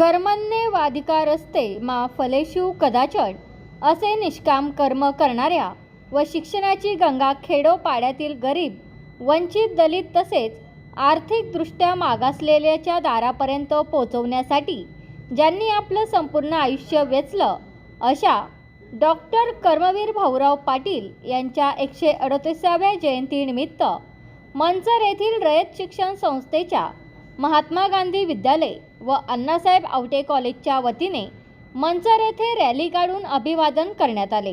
कर्मन्ने वाधिकार असते मा फलेशिव कदाचन. असे निष्काम कर्म करणाऱ्या व शिक्षणाची गंगा खेडोपाड्यातील गरीब वंचित दलित तसेच आर्थिकदृष्ट्या मागासलेल्याच्या दारापर्यंत पोचवण्यासाठी ज्यांनी आपलं संपूर्ण आयुष्य वेचलं अशा डॉक्टर कर्मवीर भाऊराव पाटील यांच्या एकशे अडतीसाव्या जयंतीनिमित्त मंचर येथील रयत शिक्षण संस्थेच्या महात्मा गांधी विद्यालय व अण्णासाहेब आवटे कॉलेजच्या वतीने मंचर येथे रॅली काढून अभिवादन करण्यात आले.